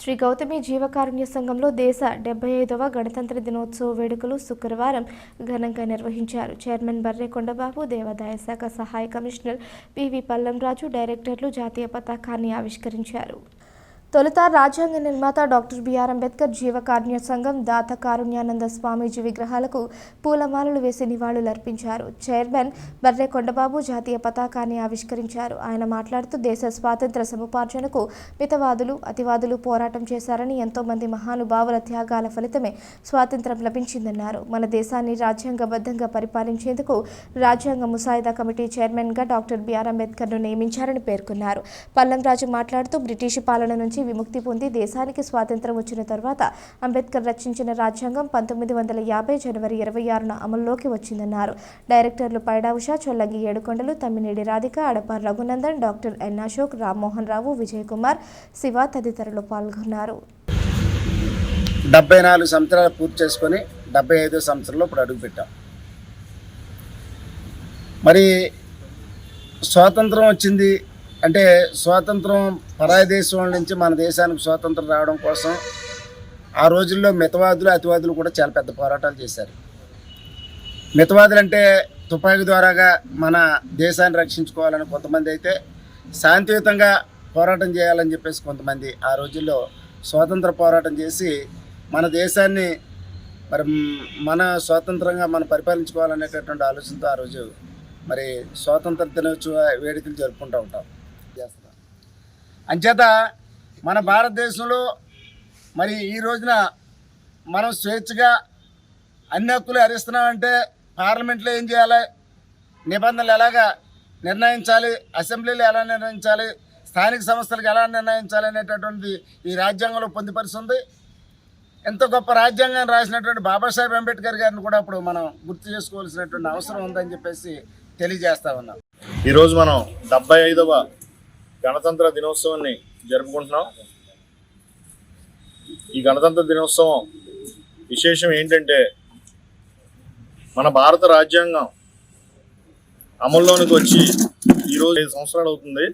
శ్రీ గౌతమి జీవకారుణ్య సంఘంలో దేశ డెబ్బై ఐదవ గణతంత్ర దినోత్సవ వేడుకలు శుక్రవారం ఘనంగా నిర్వహించారు. చైర్మన్ బర్రె కొండబాబు దేవాదాయ శాఖ సహాయ కమిషనర్ పివి పల్లంరాజు డైరెక్టర్లు జాతీయ పతాకాన్ని ఆవిష్కరించారు. తొలుత రాజ్యాంగ నిర్మాత డాక్టర్ బిఆర్ అంబేద్కర్ జీవకారుణ్య సంఘం దాత కారుణ్యానంద స్వామీజీ విగ్రహాలకు పూలమాలలు వేసి నివాళులర్పించారు చైర్మన్ బర్రె కొండబాబు జాతీయ పతాకాన్ని ఆవిష్కరించారు. ఆయన మాట్లాడుతూ దేశ స్వాతంత్ర సముపార్జనకు మితవాదులు అతివాదులు పోరాటం చేశారని ఎంతో మంది మహానుభావుల త్యాగాల ఫలితమే స్వాతంత్రం లభించిందన్నారు. మన దేశాన్ని రాజ్యాంగబద్ధంగా పరిపాలించేందుకు రాజ్యాంగ ముసాయిదా కమిటీ చైర్మన్గా డాక్టర్ బిఆర్ అంబేద్కర్ను నియమించారని పేర్కొన్నారు. పల్లంరాజు మాట్లాడుతూ బ్రిటిష్ పాలన నుంచి విముక్తి పొంది దేశానికి స్వాతంత్రం వచ్చిన తర్వాత అంబేద్కర్ రచించిన రాజ్యాంగం పంతొమ్మిది వందల యాభై జనవరి ఇరవై ఆరున అమల్లోకి వచ్చిందన్నారు. డైరెక్టర్లు పైడా ఉషా చొల్లంగి ఏడుకొండలు తమ్మినేడి రాధిక అడప రఘునందన్ డాక్టర్ ఎన్ అశోక్ రామ్మోహన్ రావు విజయ్ కుమార్ శివ తదితరులు పాల్గొన్నారు. డెబ్బై నాలుగు సంవత్సరాలు పూర్తి చేసుకొని డెబ్బై ఐదో సంవత్సరంలో ఇప్పుడు అడుగుపెట్టాం మరి స్వాతంత్రం వచ్చింది అంటే స్వాతంత్రం పరాయి దేశం నుంచి మన దేశానికి స్వాతంత్రం రావడం కోసం ఆ రోజుల్లో మితవాదులు అతివాదులు కూడా చాలా పెద్ద పోరాటాలు చేశారు. మితవాదులు అంటే తుపాకీ ద్వారాగా మన దేశాన్ని రక్షించుకోవాలని కొంతమంది అయితే శాంతియుతంగా పోరాటం చేయాలని చెప్పేసి కొంతమంది ఆ రోజుల్లో స్వాతంత్ర పోరాటం చేసి మన దేశాన్ని మరి మన స్వాతంత్రంగా మనం పరిపాలించుకోవాలనేటటువంటి ఆలోచనతో ఆ రోజు మరి స్వాతంత్ర దినోత్సవ వేడుకలు జరుపుకుంటూ ఉంటాం. అంచేత మన భారతదేశంలో మరి ఈ రోజున మనం స్వేచ్ఛగా అన్ని హక్కులు హరిస్తున్నామంటే పార్లమెంట్లో ఏం చేయాలి? నిబంధనలు ఎలాగా నిర్ణయించాలి? అసెంబ్లీలో ఎలా నిర్ణయించాలి? స్థానిక సంస్థలకు ఎలా నిర్ణయించాలి అనేటటువంటిది ఈ రాజ్యాంగంలో పొందుపరుస్తుంది. ఎంత గొప్ప రాజ్యాంగాన్ని రాసినటువంటి బాబాసాహెబ్ అంబేద్కర్ గారిని కూడా అప్పుడు మనం గుర్తు చేసుకోవాల్సినటువంటి అవసరం ఉందని చెప్పేసి తెలియజేస్తా ఉన్నాం. ఈరోజు మనం డెబ్బై ఐదవ గణతంత్ర దినోత్సవాన్ని జరుపుకుంటున్నాం. ఈ గణతంత్ర దినోత్సవం విశేషం ఏంటంటే మన భారత రాజ్యాంగం అమల్లోనికి వచ్చి ఈరోజు ఐదు సంవత్సరాలు అవుతుంది.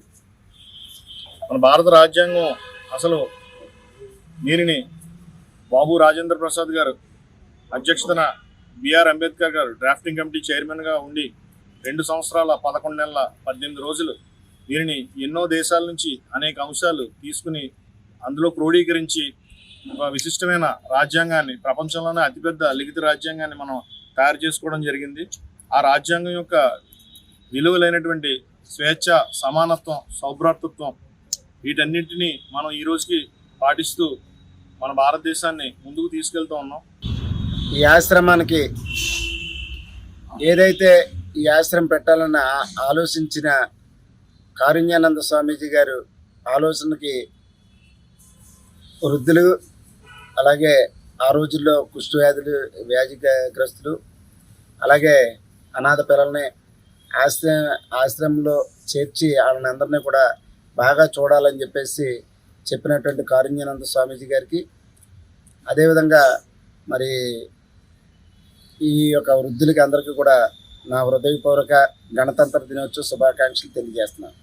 మన భారత రాజ్యాంగం అసలు దీనిని బాబు రాజేంద్ర ప్రసాద్ గారు అధ్యక్షతన బిఆర్ అంబేద్కర్ గారు డ్రాఫ్టింగ్ కమిటీ చైర్మన్గా ఉండి రెండు సంవత్సరాల పదకొండు నెలల పద్దెనిమిది రోజులు దీనిని ఎన్నో దేశాల నుంచి అనేక అంశాలు తీసుకుని అందులో క్రోడీకరించి ఒక విశిష్టమైన రాజ్యాంగాన్ని ప్రపంచంలోనే అతిపెద్ద లిఖిత రాజ్యాంగాన్ని మనం తయారు చేసుకోవడం జరిగింది. ఆ రాజ్యాంగం యొక్క విలువలైనటువంటి స్వేచ్ఛ సమానత్వం సౌభ్రాతృత్వం వీటన్నింటినీ మనం ఈ రోజుకి పాటిస్తూ మన భారతదేశాన్ని ముందుకు తీసుకెళ్తూ ఉన్నాం. ఈ ఆశ్రమానికి ఏదైతే ఈ ఆశ్రమం పెట్టాలన్న ఆలోచించిన కారుణ్యానంద స్వామీజీ గారు ఆలోచనకి వృద్ధులు అలాగే ఆ రోజుల్లో కుష్టు వ్యాధులు వ్యాధి గ్రస్తులు అలాగే అనాథ పిల్లల్ని ఆశ్రమ ఆశ్రమంలో చేర్చి వాళ్ళని అందరినీ కూడా బాగా చూడాలని చెప్పేసి చెప్పినటువంటి కారుణ్యానంద స్వామీజీ గారికి. అదేవిధంగా మరి ఈ యొక్క వృద్ధులకి అందరికీ కూడా నా హృదయపూర్వక గణతంత్ర దినోత్సవ శుభాకాంక్షలు తెలియజేస్తున్నాను.